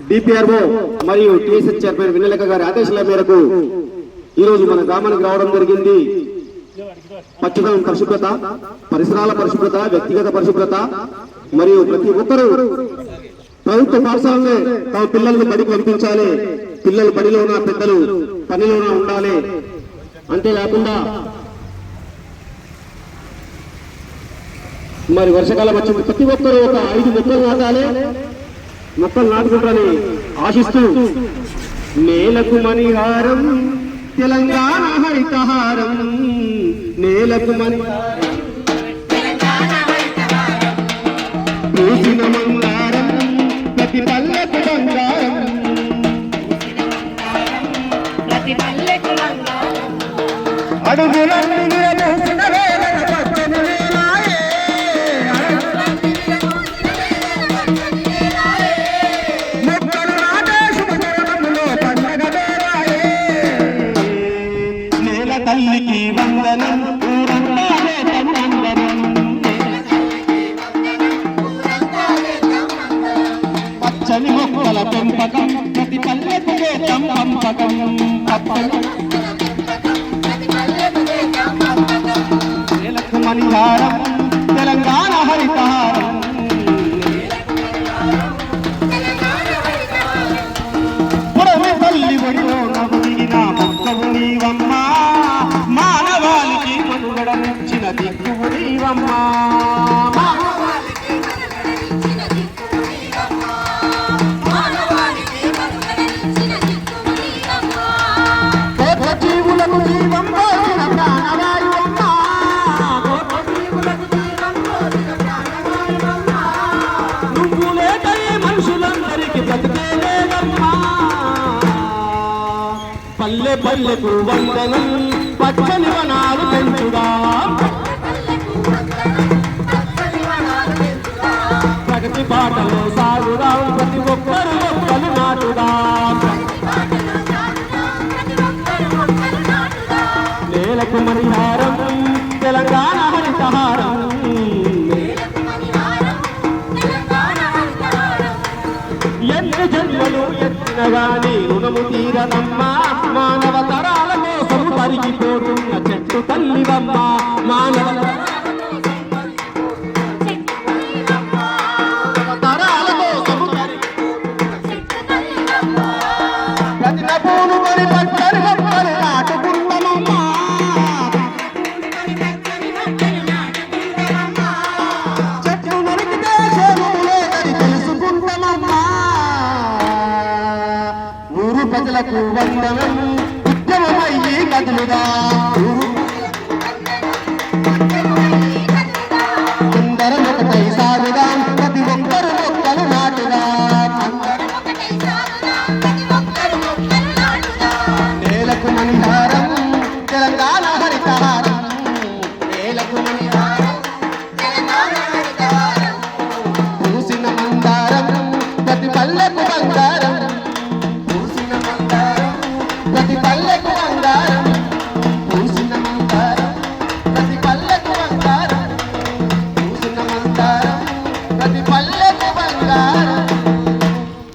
DPRO మరియు TSS chairman వినలేక గారి ఆదేశాల మేరకు ఈ రోజు మన గ్రామానికి రావడం జరిగింది. పచ్చదనం పరిశుభ్రత పరిసరాల పరిశుభ్రత వ్యక్తిగత పరిశుభ్రత మరియు ప్రతి ఒక్కరూ ప్రభుత్వ పాఠశాలనే తమ పిల్లల్ని బడికి పంపించాలి. పిల్లలు బడిలో ఉన్న పెద్దలు పనిలోనే ఉండాలి. అంతేకాకుండా మరి వర్షకాలం వచ్చింది. ప్రతి ఒక్కరూ ఒక ఐదు మొక్కలు నాటాలి. మొక్కలు నాటుకుంటారని ఆశిస్తూ నేలకు మణిహారం తెలంగాణ హరితహారం నేలకు మణిహారం పూసిన ప్రతి పల్లెకు బంగారం అడుగులన్నీ తల్లికి వందనం. పచ్చని మొక్కల పెంపకం ప్రతి పల్లెకు వేదం పంపకం పచ్చని మణిహారం తెలంగాణ హరితహారం నీవమ్మా జీవులకు జీవం పోసిన నువ్వు మనుషులందరికీ లేదమ్మా. పల్లె పల్లెకు వందనం పచ్చని వనాలు నేలకు మణిహారం తెలంగాణ హరితహారం ఎన్ని జన్మలు ఎత్తిన గాని రుణము తీరనమ్మా మానవ తరాల కోసం పరిగిపోతున్న చెట్టు తల్లివమ్మ. మానవ ప్రజలకు వందనం ఉద్యమమయ్యి కదులుగా ఊరు అందరం ఒకటై